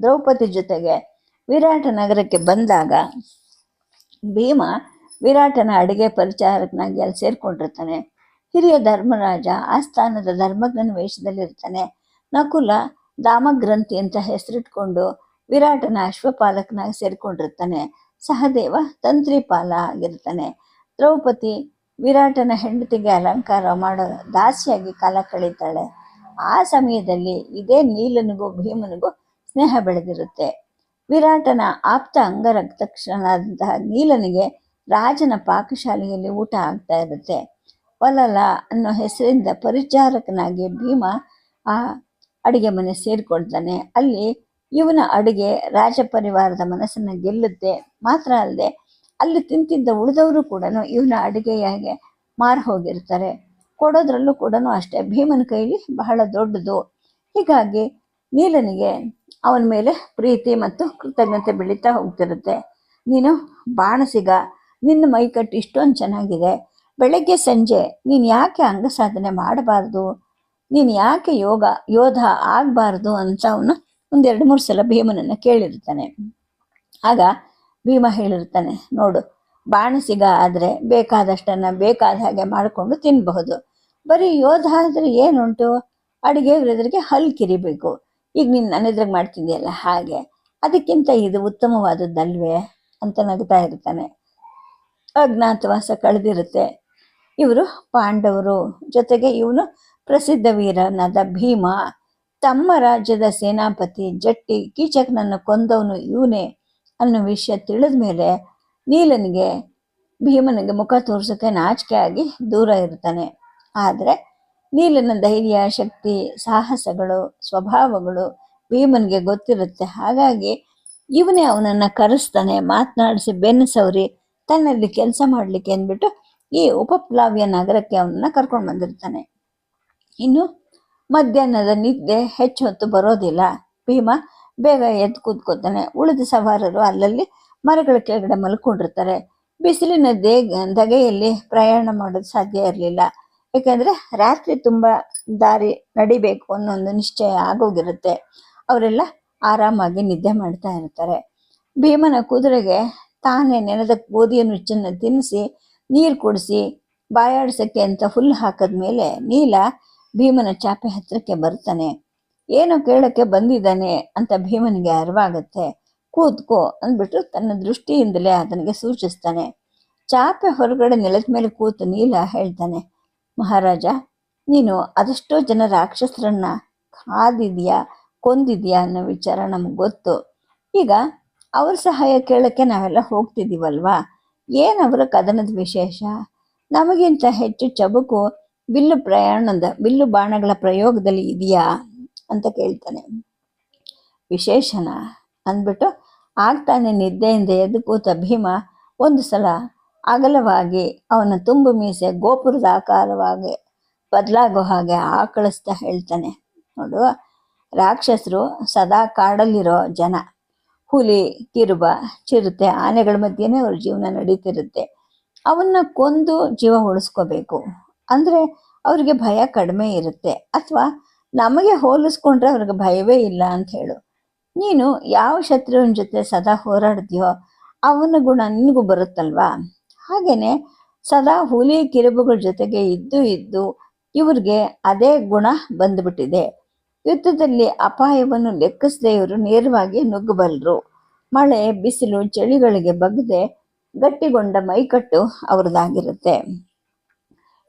Speaker 1: ದ್ರೌಪದಿ ಜೊತೆಗೆ ವಿರಾಟ ನಗರಕ್ಕೆ ಬಂದಾಗ ಭೀಮ ವಿರಾಟನ ಅಡುಗೆ ಪರಿಚಾರಕನಾಗಿ ಅಲ್ಲಿ ಸೇರ್ಕೊಂಡಿರ್ತಾನೆ. ಹಿರಿಯ ಧರ್ಮರಾಜ ಆಸ್ಥಾನದ ಧರ್ಮಜ್ಞನ ವೇಷದಲ್ಲಿರ್ತಾನೆ. ನಕುಲ ದಾಮಗ್ರಂಥಿ ಅಂತ ಹೆಸರಿಟ್ಕೊಂಡು ವಿರಾಟನ ಅಶ್ವಪಾಲಕನಾಗಿ ಸೇರಿಕೊಂಡಿರ್ತಾನೆ. ಸಹದೇವ ತಂತ್ರಿಪಾಲ ಆಗಿರ್ತಾನೆ. ದ್ರೌಪದಿ ವಿರಾಟನ ಹೆಂಡತಿಗೆ ಅಲಂಕಾರ ಮಾಡೋ ದಾಸಿಯಾಗಿ ಕಾಲ ಕಳೀತಾಳೆ. ಆ ಸಮಯದಲ್ಲಿ ಇದೇ ನೀಲನಿಗೂ ಭೀಮನಿಗೂ ಸ್ನೇಹ ಬೆಳೆದಿರುತ್ತೆ. ವಿರಾಟನ ಆಪ್ತ ಅಂಗರಕ್ತಕ್ಷಣನಾದಂತಹ ನೀಲನಿಗೆ ರಾಜನ ಪಾಕಶಾಲೆಯಲ್ಲಿ ಊಟ ಆಗ್ತಾ ಇರುತ್ತೆ. ವಲಲ ಅನ್ನೋ ಹೆಸರಿಂದ ಪರಿಚಾರಕನಾಗಿ ಭೀಮ ಆ ಅಡಿಗೆ ಮನೆ ಸೇರಿಕೊಳ್ತಾನೆ. ಅಲ್ಲಿ ಇವನ ಅಡುಗೆ ರಾಜ ಪರಿವಾರದ ಮನಸ್ಸನ್ನು ಗೆಲ್ಲುತ್ತೆ. ಮಾತ್ರ ಅಲ್ಲದೆ ಅಲ್ಲಿ ತಿಂತಿದ್ದ ಉಳಿದವರು ಕೂಡ ಇವನ ಅಡುಗೆಯಾಗೆ ಮಾರು ಹೋಗಿರ್ತಾರೆ. ಕೊಡೋದ್ರಲ್ಲೂ ಕೂಡ ಅಷ್ಟೇ. ಭೀಮನ ಕೈಲಿ ಬಹಳ ದೊಡ್ಡದು. ಹೀಗಾಗಿ ನೀಲನಿಗೆ ಅವನ ಮೇಲೆ ಪ್ರೀತಿ ಮತ್ತು ಕೃತಜ್ಞತೆ ಬೆಳೀತಾ ಹೋಗ್ತಿರುತ್ತೆ. ನೀನು ಬಾಣಸಿಗ. ನಿನ್ನ ಮೈಕಟ್ಟು ಇಷ್ಟೊಂದು ಚೆನ್ನಾಗಿದೆ. ಬೆಳಗ್ಗೆ ಸಂಜೆ ನೀನು ಯಾಕೆ ಅಂಗ ಸಾಧನೆ ಮಾಡಬಾರ್ದು? ನೀನು ಯಾಕೆ ಯೋಗ, ಯೋಧ ಆಗಬಾರ್ದು ಅಂತ ಅವನು ಒಂದೆರಡು ಮೂರು ಸಲ ಭೀಮನನ್ನು ಕೇಳಿರ್ತಾನೆ. ಆಗ ಭೀಮ ಹೇಳಿರ್ತಾನೆ, ನೋಡು, ಬಾಣಸಿಗ ಆದರೆ ಬೇಕಾದಷ್ಟನ್ನು ಬೇಕಾದ ಹಾಗೆ ಮಾಡಿಕೊಂಡು ತಿನ್ನಬಹುದು ಬರೀ ಯೋಧ ಆದರೆ ಏನುಂಟು? ಅಡುಗೆ ಎದುರಿಗೆ ಹಲ್ ಕಿರಿಬೇಕು. ಈಗ ನೀನು ನನ್ನ ಎದುರಿಗೆ ಮಾಡ್ತಿದ್ದೀಯಲ್ಲ ಹಾಗೆ. ಅದಕ್ಕಿಂತ ಇದು ಉತ್ತಮವಾದದ್ದಲ್ವೇ ಅಂತ ನಗ್ತಾ ಇರ್ತಾನೆ. ಅಜ್ಞಾತವಾಸ ಕಳೆದಿರುತ್ತೆ. ಇವರು ಪಾಂಡವರು ಜೊತೆಗೆ ಇವನು ಪ್ರಸಿದ್ಧ ವೀರನಾದ ಭೀಮ, ತಮ್ಮ ರಾಜ್ಯದ ಸೇನಾಪತಿ ಜಟ್ಟಿ ಕೀಚಕನನ್ನು ಕೊಂದವನು ಇವನೇ ಅನ್ನೋ ವಿಷಯ ತಿಳಿದ ಮೇಲೆ ನೀಲನಿಗೆ ಭೀಮನಿಗೆ ಮುಖ ತೋರ್ಸೋಕ್ಕೆ ನಾಚಿಕೆ ಆಗಿ ದೂರ ಇರ್ತಾನೆ. ಆದರೆ ನೀಲನ ಧೈರ್ಯ, ಶಕ್ತಿ, ಸಾಹಸಗಳು, ಸ್ವಭಾವಗಳು ಭೀಮನಿಗೆ ಗೊತ್ತಿರುತ್ತೆ. ಹಾಗಾಗಿ ಇವನೇ ಅವನನ್ನು ಕರೆಸ್ತಾನೆ, ಮಾತನಾಡಿಸಿ ಬೆನ್ನು ಸವರಿ ತನ್ನಲ್ಲಿ ಕೆಲಸ ಮಾಡಲಿಕ್ಕೆ ಅಂದ್ಬಿಟ್ಟು ಈ ಉಪಪ್ಲಾವ್ಯ ನಗರಕ್ಕೆ ಅವನನ್ನು ಕರ್ಕೊಂಡು ಬಂದಿರ್ತಾನೆ. ಇನ್ನು ಮಧ್ಯಾಹ್ನದ ನಿದ್ದೆ ಹೆಚ್ಚು ಹೊತ್ತು ಬರೋದಿಲ್ಲ. ಭೀಮ ಬೇಗ ಎದ್ದು ಕೂತ್ಕೋತಾನೆ ಉಳಿದ ಸವಾರರು ಅಲ್ಲಲ್ಲಿ ಮರಗಳ ಕೆಳಗಡೆ ಮಲ್ಕೊಂಡಿರ್ತಾರೆ. ಬಿಸಿಲಿನ ದೇಗ, ದಗೆಯಲ್ಲಿ ಪ್ರಯಾಣ ಮಾಡೋದು ಸಾಧ್ಯ ಇರಲಿಲ್ಲ. ಏಕೆಂದರೆ ರಾತ್ರಿ ತುಂಬ ದಾರಿ ನಡಿಬೇಕು ಅನ್ನೋ ಒಂದು ನಿಶ್ಚಯ ಆಗೋಗಿರುತ್ತೆ. ಅವರೆಲ್ಲ ಆರಾಮಾಗಿ ನಿದ್ದೆ ಮಾಡ್ತಾ ಇರ್ತಾರೆ. ಭೀಮನ ಕುದುರೆಗೆ ತಾನೇ ನೆನೆದ ಗೋಧಿಯ ನುಚ್ಚನ್ನು ತಿನ್ನಿಸಿ, ನೀರು ಕುಡಿಸಿ, ಬಾಯಾಡ್ಸೋಕ್ಕೆ ಅಂತ ಹುಲ್ಲು ಹಾಕಿದ್ಮೇಲೆ ನೀಲ ಭೀಮನ ಚಾಪೆ ಹತ್ರಕ್ಕೆ ಬರ್ತಾನೆ. ಏನೋ ಕೇಳಕ್ಕೆ ಬಂದಿದ್ದಾನೆ ಅಂತ ಭೀಮನಿಗೆ ಅರಿವಾಗತ್ತೆ. ಕೂತ್ಕೋ ಅಂದ್ಬಿಟ್ಟು ತನ್ನ ದೃಷ್ಟಿಯಿಂದಲೇ ಆತನಿಗೆ ಸೂಚಿಸ್ತಾನೆ. ಚಾಪೆ ಹೊರಗಡೆ ನೆಲದ ಮೇಲೆ ಕೂತು ನೀಲ ಹೇಳ್ತಾನೆ, ಮಹಾರಾಜ, ನೀನು ಅದೆಷ್ಟೋ ಜನ ರಾಕ್ಷಸರನ್ನ ಕಾದಿದ್ಯಾ, ಕೊಂದಿದ್ಯಾ ಅನ್ನೋ ವಿಚಾರ ನಮ್ಗೆ ಗೊತ್ತು. ಈಗ ಅವ್ರ ಸಹಾಯ ಕೇಳಕ್ಕೆ ನಾವೆಲ್ಲ ಹೋಗ್ತಿದ್ದೀವಲ್ವಾ? ಏನು ಅವರ ಕದನದ ವಿಶೇಷ? ನಮಗಿಂತ ಹೆಚ್ಚು ಚಬುಕು ಬಿಲ್ಲು ಪ್ರಯಾಣದ, ಬಿಲ್ಲು ಬಾಣಗಳ ಪ್ರಯೋಗದಲ್ಲಿ ಇದೆಯಾ ಅಂತ ಕೇಳ್ತಾನೆ. ವಿಶೇಷನ ಅಂದ್ಬಿಟ್ಟು ಆಗ್ತಾನೆ ನಿದ್ದೆಯಿಂದ ಎದ್ದು ಕೂತ ಭೀಮ ಒಂದು ಸಲ ಅಗಲವಾಗಿ ಅವನ ತುಂಬು ಮೀಸೆ ಗೋಪುರದ ಆಕಾರವಾಗಿ ಬದಲಾಗೋ ಹಾಗೆ ಆಕಳಿಸ್ತಾ ಹೇಳ್ತಾನೆ. ನೋಡು, ರಾಕ್ಷಸರು ಸದಾ ಕಾಡಲ್ಲಿರೋ ಜನ. ಹುಲಿ, ಕಿರುಬ, ಚಿರತೆ, ಆನೆಗಳ ಮಧ್ಯೆನೇ ಅವ್ರ ಜೀವನ ನಡೀತಿರುತ್ತೆ. ಅವನ್ನ ಕೊಂದು ಜೀವ ಉಳಿಸ್ಕೋಬೇಕು. ಅಂದ್ರೆ ಅವ್ರಿಗೆ ಭಯ ಕಡಿಮೆ ಇರುತ್ತೆ. ಅಥವಾ ನಮಗೆ ಹೋಲಿಸ್ಕೊಂಡ್ರೆ ಅವ್ರಿಗೆ ಭಯವೇ ಇಲ್ಲ ಅಂತ ಹೇಳು. ನೀನು ಯಾವ ಶತ್ರುವಿನ ಜೊತೆ ಸದಾ ಹೋರಾಡ್ತೀಯೋ ಅವನ ಗುಣ ನಿನಗೂ ಬರುತ್ತಲ್ವಾ? ಹಾಗೆಯೇ ಸದಾ ಹುಲಿ ಕಿರುಬುಗಳ ಜೊತೆಗೆ ಇದ್ದು ಇದ್ದು ಇವ್ರಿಗೆ ಅದೇ ಗುಣ ಬಂದುಬಿಟ್ಟಿದೆ. ಯುದ್ಧದಲ್ಲಿ ಅಪಾಯವನ್ನು ಲೆಕ್ಕಿಸದೆ ಇವರು ನೇರವಾಗಿ ನುಗ್ಗಬಲ್ಲರು ಮಳೆ, ಬಿಸಿಲು, ಚಳಿಗಳಿಗೆ ಬಗ್ಗದೆ ಗಟ್ಟಿಗೊಂಡ ಮೈಕಟ್ಟು ಅವ್ರದ್ದಾಗಿರುತ್ತೆ.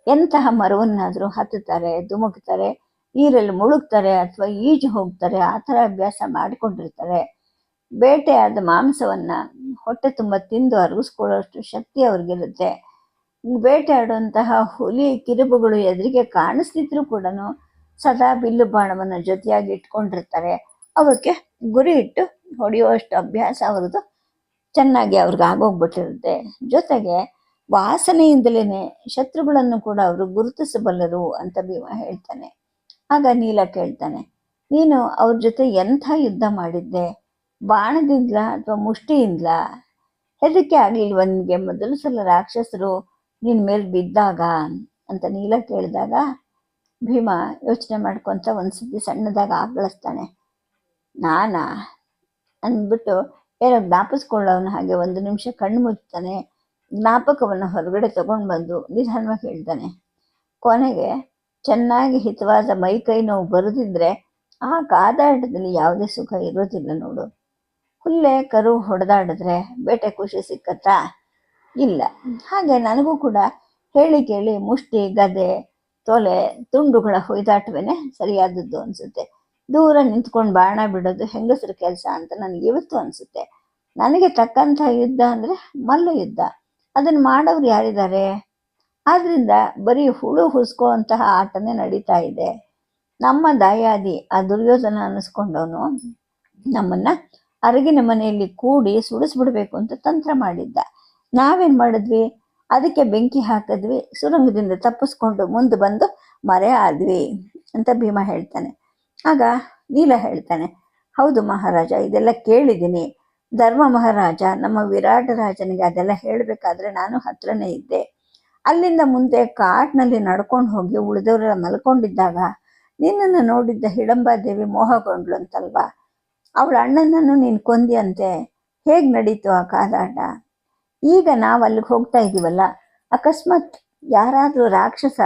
Speaker 1: ಎಂತಹ ಮರವನ್ನಾದರೂ ಹತ್ತುತ್ತಾರೆ, ಧುಮುಕ್ತಾರೆ, ನೀರಲ್ಲಿ ಮುಳುಗ್ತಾರೆ ಅಥವಾ ಈಜು ಹೋಗ್ತಾರೆ, ಆ ಥರ ಅಭ್ಯಾಸ ಮಾಡಿಕೊಂಡಿರ್ತಾರೆ. ಬೇಟೆಯಾದ ಮಾಂಸವನ್ನ ಹೊಟ್ಟೆ ತುಂಬ ತಿಂದು ಅರಗಿಸ್ಕೊಳ್ಳೋಷ್ಟು ಶಕ್ತಿ ಅವ್ರಿಗಿರುತ್ತೆ. ಬೇಟೆಯಾಡುವಂತಹ ಹುಲಿ, ಕಿರುಬುಗಳು ಎದುರಿಗೆ ಕಾಣಿಸ್ತಿದ್ರು ಕೂಡ ಸದಾ ಬಿಲ್ಲು ಬಾಣವನ್ನು ಜೊತೆಯಾಗಿ ಇಟ್ಕೊಂಡಿರ್ತಾರೆ. ಅವಕ್ಕೆ ಗುರಿ ಇಟ್ಟು ಹೊಡೆಯುವಷ್ಟು ಅಭ್ಯಾಸ ಅವ್ರದ್ದು ಚೆನ್ನಾಗಿ ಅವ್ರಿಗೆ ಆಗೋಗ್ಬಿಟ್ಟಿರುತ್ತೆ ಜೊತೆಗೆ ವಾಸನೆಯಿಂದಲೇ ಶತ್ರುಗಳನ್ನು ಕೂಡ ಅವರು ಗುರುತಿಸಬಲ್ಲರು ಅಂತ ಭೀಮ ಹೇಳ್ತಾನೆ. ಆಗ ನೀಲ ಕೇಳ್ತಾನೆ, ನೀನು ಅವ್ರ ಜೊತೆ ಎಂಥ ಯುದ್ಧ ಮಾಡಿದ್ದೆ? ಬಾಣದಿಂದ್ಲ ಅಥವಾ ಮುಷ್ಟಿಯಿಂದ್ಲ? ಹೆದಕ್ಕೆ ಆಗ್ಲಿಲ್ವ ನಿನಗೆ? ಮೊದಲು ಸಲ ರಾಕ್ಷಸರು ನಿನ್ನ ಮೇಲೆ ಬಿದ್ದಾಗ ಅಂತ ನೀಲ ಕೇಳಿದಾಗ ಭೀಮ ಯೋಚನೆ ಮಾಡ್ಕೊಂತ ಒಂದ್ಸತಿ ಸಣ್ಣದಾಗ ಆಗ್ಗಳಿಸ್ತಾನೆ ನಾನಾ? ಅಂದ್ಬಿಟ್ಟು ಏನೋ ಜ್ಞಾಪಿಸ್ಕೊಳ್ಳೋನು ಹಾಗೆ ಒಂದು ನಿಮಿಷ ಕಣ್ಣು ಮುಚ್ತಾನೆ. ಜ್ಞಾಪಕವನ್ನು ಹೊರಗಡೆ ತಗೊಂಡು ಬಂದು ನಿಧಾನವಾಗಿ ಹೇಳ್ತಾನೆ. ಕೊನೆಗೆ ಚೆನ್ನಾಗಿ ಹಿತವಾದ ಮೈ ಕೈ ನೋವು ಬರುದಿದ್ರೆ ಆ ಕಾದಾಟದಲ್ಲಿ ಯಾವುದೇ ಸುಖ ಇರೋದಿಲ್ಲ ನೋಡು. ಹುಲ್ಲೆ, ಕರು ಹೊಡೆದಾಡಿದ್ರೆ ಬೇಟೆ ಖುಷಿ ಸಿಕ್ಕತ್ತಾ? ಇಲ್ಲ. ಹಾಗೆ ನನಗೂ ಕೂಡ ಹೇಳಿ ಕೇಳಿ ಮುಷ್ಟಿ, ಗದೆ, ತೊಲೆ, ತುಂಡುಗಳ ಹೊಯ್ದಾಟವೇನೆ ಸರಿಯಾದದ್ದು ಅನಿಸುತ್ತೆ. ದೂರ ನಿಂತ್ಕೊಂಡು ಬಾಣ ಬಿಡೋದು ಹೆಂಗಸರ ಕೆಲಸ ಅಂತ ನನಗೆ ಇವತ್ತು ಅನಿಸುತ್ತೆ. ನನಗೆ ತಕ್ಕಂಥ ಯುದ್ಧ ಅಂದರೆ ಮಲ್ಲ ಯುದ್ಧ. ಅದನ್ನು ಮಾಡೋರು ಯಾರಿದ್ದಾರೆ? ಆದ್ರಿಂದ ಬರೀ ಹುಳು ಹುಸ್ಕೋಂತಹ ಆಟನೇ ನಡೀತಾ ಇದೆ. ನಮ್ಮ ದಾಯಾದಿ, ಆ ದುರ್ಯೋಧನ ಅನ್ನಿಸ್ಕೊಂಡವನು ನಮ್ಮನ್ನ ಅರಗಿನ ಮನೆಯಲ್ಲಿ ಕೂಡಿ ಸುಡಿಸ್ಬಿಡ್ಬೇಕು ಅಂತ ತಂತ್ರ ಮಾಡಿದ್ದ. ನಾವೇನ್ ಮಾಡಿದ್ವಿ? ಅದಕ್ಕೆ ಬೆಂಕಿ ಹಾಕಿದ್ವಿ, ಸುರಂಗದಿಂದ ತಪ್ಪಿಸ್ಕೊಂಡು ಮುಂದೆ ಬಂದು ಮರೆ ಆದ್ವಿ ಅಂತ ಭೀಮ ಹೇಳ್ತಾನೆ. ಆಗ ನೀಲ ಹೇಳ್ತಾನೆ, ಹೌದು ಮಹಾರಾಜ, ಇದೆಲ್ಲ ಕೇಳಿದ್ದೀನಿ. ಧರ್ಮ ಮಹಾರಾಜ ನಮ್ಮ ವಿರಾಟ ರಾಜನಿಗೆ ಅದೆಲ್ಲ ಹೇಳಬೇಕಾದ್ರೆ ನಾನು ಹತ್ರನೇ ಇದ್ದೆ. ಅಲ್ಲಿಂದ ಮುಂದೆ ಕಾಟ್ನಲ್ಲಿ ನಡ್ಕೊಂಡು ಹೋಗಿ ಉಳಿದವರೆಲ್ಲ ಮಲ್ಕೊಂಡಿದ್ದಾಗ, ನಿನ್ನನ್ನು ನೋಡಿದ್ದ ಹಿಡಂಬಾದೇವಿ ಮೋಹಗೊಂಡ್ಲು ಅಂತಲ್ವಾ? ಅವಳ ಅಣ್ಣನನ್ನು ನೀನು ಕೊಂದಿಯಂತೆ. ಹೇಗೆ ನಡೀತು ಆ ಕಾದಾಟ? ಈಗ ನಾವು ಅಲ್ಲಿಗೆ ಹೋಗ್ತಾ ಇದ್ದೀವಲ್ಲ ಅಕಸ್ಮಾತ್ ಯಾರಾದರೂ ರಾಕ್ಷಸ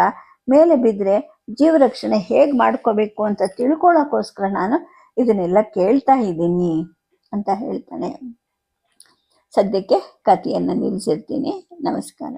Speaker 1: ಮೇಲೆ ಬಿದ್ದರೆ ಜೀವರಕ್ಷಣೆ ಹೇಗೆ ಮಾಡ್ಕೋಬೇಕು ಅಂತ ತಿಳ್ಕೊಳ್ಳೋಕ್ಕೋಸ್ಕರ ನಾನು ಇದನ್ನೆಲ್ಲ ಕೇಳ್ತಾ ಇದ್ದೀನಿ. ಅಂತ ಹೇಳ್ತಾನೆ. ಸದ್ಯಕ್ಕೆ ಕಥೆಯನ್ನು ನಿಲ್ಲಿಸಿರ್ತೀನಿ. ನಮಸ್ಕಾರ.